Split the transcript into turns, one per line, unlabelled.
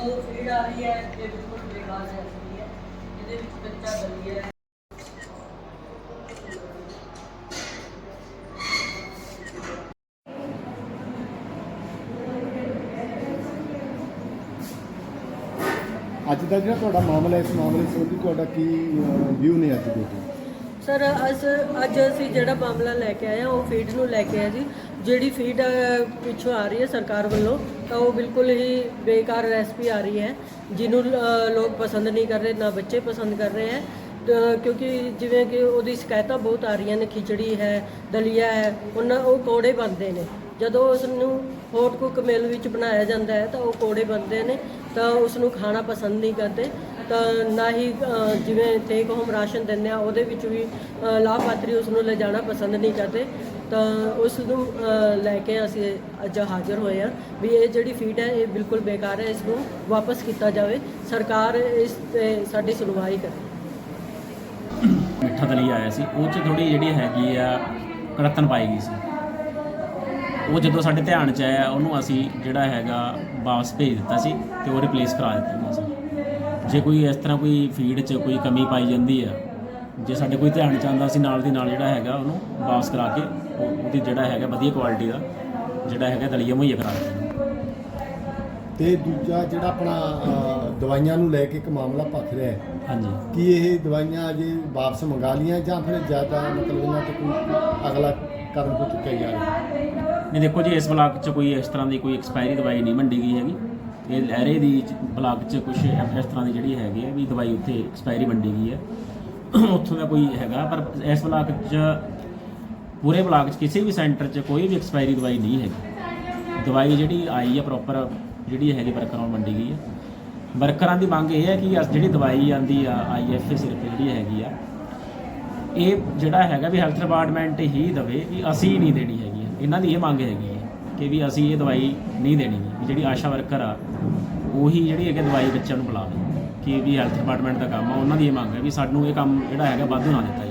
ਜੋ ਫੀਡ ਆ ਰਹੀ ਹੈ ਇਹ ਬਿਲਕੁਲ ਬੇਕਾਰ ਹੈ ਹੈ। ਇਹਦੇ ਵਿੱਚ ਕੱਚਾ ਦਲੀਆ ਹੈ।
ਅੱਜ ਦਾ ਜਿਹੜਾ ਤੁਹਾਡਾ ਮਾਮਲਾ ਹੈ, ਇਸ ਮਾਮਲੇ ਸੰਬੰਧੀ ਤੁਹਾਡਾ ਕੀ ਵਿਊ ਨੇ ਅੱਜ ਦੇ?
ਸਰ ਅਸ ਅੱਜ ਅਸੀਂ ਜਿਹੜਾ ਮਾਮਲਾ ਲੈ ਕੇ ਆਏ ਹਾਂ ਉਹ ਫੀਡ ਨੂੰ ਲੈ ਕੇ ਆਏ ਜੀ। ਜਿਹੜੀ ਫੀਡ ਪਿੱਛੋਂ ਆ ਰਹੀ ਹੈ ਸਰਕਾਰ ਵੱਲੋਂ, ਤਾਂ ਉਹ ਬਿਲਕੁਲ ਹੀ ਬੇਕਾਰ ਰੈਸਪੀ ਆ ਰਹੀ ਹੈ। ਜਿਹਨੂੰ ਲੋਕ ਪਸੰਦ ਨਹੀਂ ਕਰ ਰਹੇ, ਨਾ ਬੱਚੇ ਪਸੰਦ ਕਰ ਰਹੇ ਹੈ। ਕਿਉਂਕਿ ਜਿਵੇਂ ਕਿ ਉਹਦੀ ਸ਼ਿਕਾਇਤਾਂ ਬਹੁਤ ਆ ਰਹੀਆਂ ਨੇ, ਖਿਚੜੀ ਹੈ, ਦਲੀਆ ਹੈ, ਉਹਨਾਂ, ਉਹ ਕੋੜੇ ਬਣਦੇ ਨੇ। ਜਦੋਂ ਉਸ ਨੂੰ ਹੋਟ ਕੁੱਕ ਮਿਲ ਵਿੱਚ ਬਣਾਇਆ ਜਾਂਦਾ ਹੈ, ਤਾਂ ਉਹ ਕੋੜੇ ਬਣਦੇ ਨੇ, ਤਾਂ ਉਸ ਨੂੰ ਖਾਣਾ ਪਸੰਦ ਨਹੀਂ ਕਰਦੇ। ਤਾਂ ਨਾ ਹੀ ਅ, ਜਿਵੇਂ ਟੇਕ ਹੋਮ ਰਾਸ਼ਨ ਦਿੰਦੇ ਆ ਉਹਦੇ ਵਿੱਚ ਵੀ ਅ, ਲਾਭਪਾਤਰੀ ਉਸ ਨੂੰ ਲਿਜਾਣਾ ਪਸੰਦ ਨਹੀਂ ਕਰਦੇ। ਤਾਂ ਉਸ ਨੂੰ ਅ, ਲੈ ਕੇ ਅਸੀਂ ਅੱਜ ਹਾਜ਼ਰ ਹੋਏ ਆ ਵੀ ਇਹ ਜਿਹੜੀ ਫੀਡ ਹੈ ਇਹ ਬਿਲਕੁਲ ਬੇਕਾਰ ਹੈ ਇਸ ਨੂੰ ਵਾਪਸ ਕੀਤਾ ਜਾਵੇ। ਸਰਕਾਰ ਇਸ ਤੇ ਸਾਡੀ ਸੁਣਵਾਈ ਕਰੇ।
ਮਿੱਠਾ ਦਲੀ ਆਇਆ ਸੀ। ਉਹ ਚ ਥੋੜੀ ਜਿਹੜੀ ਹੈਗੀ ਆ ਕੜਤਨ ਪਾਈ ਗਈ ਸੀ। ਉਹ ਜਦੋਂ ਸਾਡੇ ਧਿਆਨ ਚ ਆਇਆ ਉਹਨੂੰ ਅਸੀਂ ਜਿਹੜਾ ਹੈਗਾ ਵਾਪਸ ਭੇਜ ਦਿੱਤਾ ਸੀ ਤੇ ਉਹ ਰਿਪਲੇਸ ਕਰਾ ਦਿੱਤਾ ਗਿਆ ਸੀ। ਜੇ ਕੋਈ ਇਸ ਤਰ੍ਹਾਂ ਕੋਈ ਫੀਡ 'ਚ ਕੋਈ ਕਮੀ ਪਾਈ ਜਾਂਦੀ ਆ ਜੇ ਸਾਡੇ ਕੋਈ ਧਿਆਨ ਚ ਆਉਂਦਾ ਅਸੀਂ ਨਾਲ ਦੀ ਨਾਲ ਜਿਹੜਾ ਹੈਗਾ ਉਹਨੂੰ ਵਾਪਸ ਕਰਾ ਕੇ ਉਹ- ਉਹਦੀ ਜਿਹੜਾ ਹੈਗਾ ਵਧੀਆ ਕੁਆਲਿਟੀ ਦਾ ਜਿਹੜਾ ਹੈਗਾ ਦਲੀਆ ਮੁਹੱਈਆ ਕਰਾ ਦਿੱਤਾ
ਤੇ ਦੂਜਾ ਜਿਹੜਾ ਆਪਣਾ ਅ, ਦਵਾਈਆਂ ਨੂੰ ਲੈ ਕੇ ਇੱਕ ਮਾਮਲਾ ਭਖ ਰਿਹਾ ਹੈ।
ਹਾਂਜੀ।
ਕੀ ਇਹ ਦਵਾਈਆਂ ਅਜੇ ਵਾਪਸ ਮੰਗਾ ਲੀਆਂ ਜਾਂ ਫਿਰ ਜ਼ਿਆਦਾ ਮਤਲਬ ਇਹਨਾਂ ਤੇ ਕੋਈ ਅਗਲਾ ਕਦਮ ਕੋ ਚੁੱਕਿਆ ਜਾ ਰਿਹਾ?
ਨਹੀਂ ਦੇਖੋ ਜੀ ਇਸ ਬਲਾਕ 'ਚ ਕੋਈ ਇਸ ਤਰ੍ਹਾਂ ਦੀ ਕੋਈ ਐਕਸਪਾਇਰੀ ਦਵਾਈ ਨਹੀਂ ਮੰਡੀ ਗਈ ਹੈਗੀ। ਇਹ ਲਹਿਰੇ ਦੀ ਬਲਾਕ 'ਚ ਕੁਝ ਇਸ ਤਰ੍ਹਾਂ ਦੀ ਜਿਹੜੀ ਹੈਗੀ ਹੈ ਵੀ ਦਵਾਈ ਉੱਥੇ ਐਕਸਪਾਇਰੀ ਵੰਡੀ ਗਈ ਹੈ। ਉੱਥੋਂ ਦਾ ਕੋਈ ਹੈਗਾ, ਪਰ ਇਸ ਬਲਾਕ 'ਚ, ਪੂਰੇ ਬਲਾਕ 'ਚ ਕਿਸੇ ਵੀ ਸੈਂਟਰ 'ਚ ਕੋਈ ਵੀ ਐਕਸਪਾਇਰੀ ਦਵਾਈ ਨਹੀਂ ਹੈਗੀ। ਦਵਾਈ ਜਿਹੜੀ ਆਈ ਹੈ ਪ੍ਰੋਪਰ ਜਿਹੜੀ ਹੈਗੀ ਵਰਕਰਾਂ ਨੂੰ ਵੰਡੀ ਗਈ ਹੈ। ਵਰਕਰਾਂ ਦੀ ਮੰਗ ਇਹ ਹੈ ਕਿ ਅਸ- ਜਿਹੜੀ ਦਵਾਈ ਆਂਦੀ ਆ ਆਈਐਫਏ ਸਿਰਫ ਜਿਹੜੀ ਹੈਗੀ ਆ, ਇਹ ਜਿਹੜਾ ਹੈਗਾ ਵੀ ਹੈਲਥ ਡਿਪਾਰਟਮੈਂਟ ਹੀ ਦਵੇ ਵੀ ਅਸੀਂ ਨਹੀਂ ਦੇਣੀ ਹੈਗੀ। ਇਹਨਾਂ ਦੀ ਇਹ ਮੰਗ ਹੈਗੀ ਹੈ। ਕਿ ਵੀ ਅਸੀਂ ਇਹ ਦਵਾਈ ਨਹੀਂ ਦੇਣੀ ਗੀ। ਵੀ ਜਿਹੜੀ ਆਸ਼ਾ ਵਰਕਰ ਆ, ਉਹੀ ਜਿਹੜੀ ਹੈਗੀ ਦਵਾਈ ਬੱਚਿਆਂ ਨੂੰ ਪਿਲਾਵੇ ਕਿ ਵੀ ਹੈਲਥ ਡਿਪਾਰਟਮੈਂਟ ਦਾ ਕੰਮ ਆ, ਉਹਨਾਂ ਦੀ ਇਹ ਮੰਗ ਹੈ ਵੀ ਸਾਨੂੰ ਇਹ ਕੰਮ ਜਿਹੜਾ ਹੈਗਾ ਵਾਧੂ ਨਾ ਦਿੱਤਾ